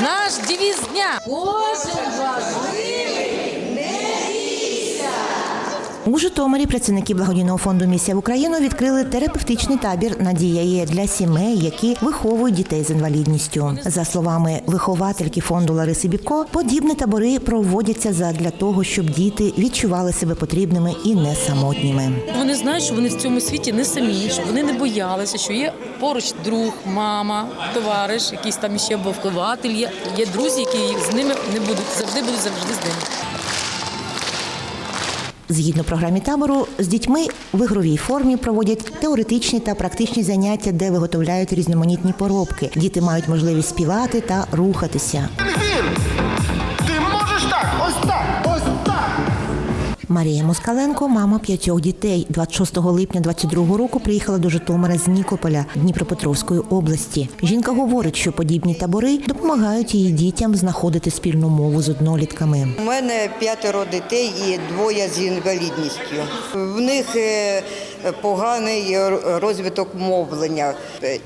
Наш девіз дня. Кожен важливий. У Житомирі працівники благодійного фонду Місія в Україну відкрили терапевтичний табір Надія є для сімей, які виховують дітей з інвалідністю. За словами виховательки фонду Лариси Бібко, подібні табори проводяться задля того, щоб діти відчували себе потрібними і не самотніми. Вони знають, що вони в цьому світі не самі, що вони не боялися, що є поруч друг, мама, товариш, якийсь там ще вихователь. Є, є друзі, які з ними не будуть завжди будуть завжди з ними. Згідно програмі табору, з дітьми в ігровій формі проводять теоретичні та практичні заняття, де виготовляють різноманітні поробки. Діти мають можливість співати та рухатися. Марія Москаленко, мама п'ятьох дітей. 26 липня 22 року приїхала до Житомира з Нікополя Дніпропетровської області. Жінка говорить, що подібні табори допомагають її дітям знаходити спільну мову з однолітками. У мене п'ятеро дітей і двоє з інвалідністю. В них е, поганий розвиток мовлення.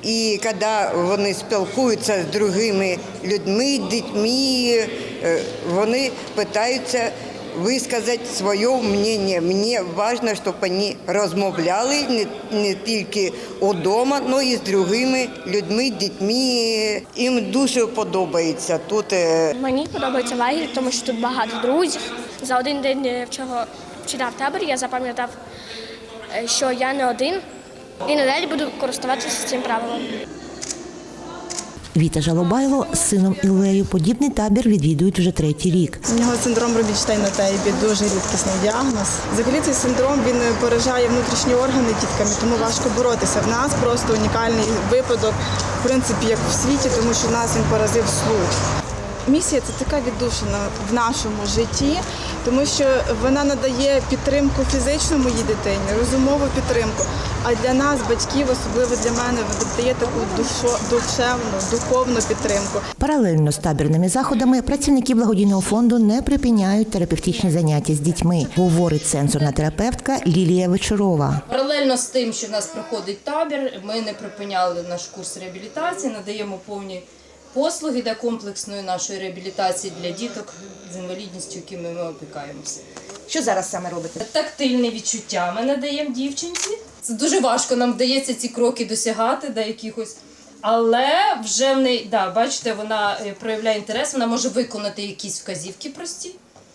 І коли вони спілкуються з другими людьми, дітьми, е, вони питаються висказати своє мнення. Мені важливо, щоб вони розмовляли не, не тільки вдома, але і з другими людьми, дітьми. Їм дуже подобається тут. е, Мені подобається лагерь, тому що тут багато друзів. За один день е, вчора, вчора в таборі я запам'ятав, е, що я не один і надалі буду користуватися цим правилом. Віта Жалобайло з сином Іллею подібний табір відвідують вже третій рік. У нього синдром Рубінштейна Тейбі, дуже рідкісний діагноз. Взагалі цей синдром він поражає внутрішні органи дітками, тому важко боротися. В нас просто унікальний випадок, в принципі, як в світі, тому що нас він поразив слух. Місія це така віддушина в нашому житті, тому що вона надає підтримку фізично моїй дитині, розумову підтримку. А для нас, батьків, особливо для мене, дає таку душо, душевну, духовну підтримку. Паралельно з табірними заходами працівники благодійного фонду не припиняють терапевтичні заняття з дітьми, говорить сенсорна терапевтка Лілія Вечорова. Паралельно з тим, що в нас проходить табір, ми не припиняли наш курс реабілітації, надаємо повні послуги для комплексної нашої реабілітації для діток з інвалідністю, якими ми опікаємося. Що зараз саме робите? Тактильне відчуття ми надаємо дівчинці. Це дуже важко нам вдається ці кроки досягати до якихось. Але вже в неї, да, бачите, вона е, проявляє інтерес, вона може виконати якісь вказівки прості.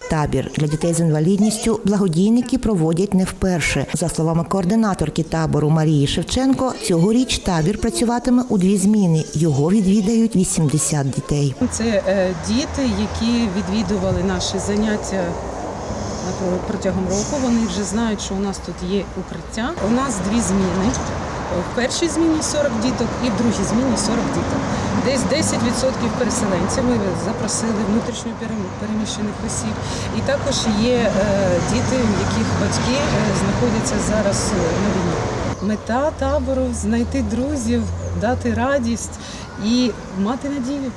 Табір для дітей з інвалідністю благодійники проводять не вперше. За словами координаторки табору Марії Шевченко, цьогоріч табір працюватиме у дві зміни. Його відвідають 80 дітей. Це е, діти, які відвідували наші заняття протягом року. Вони вже знають, що у нас тут є укриття. У нас дві зміни. В першій зміні 40 діток і в другій зміні 40 діток. Десь 10% переселенців ми запросили внутрішньо переміщених осіб. І також є е, діти, в яких батьки е, знаходяться зараз е, на війні. Мета табору знайти друзів, дати радість і мати надію.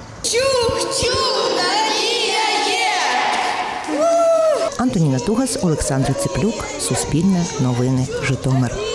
Антоніна Тугас, Олександр Циплюк, Суспільне новини, Житомир.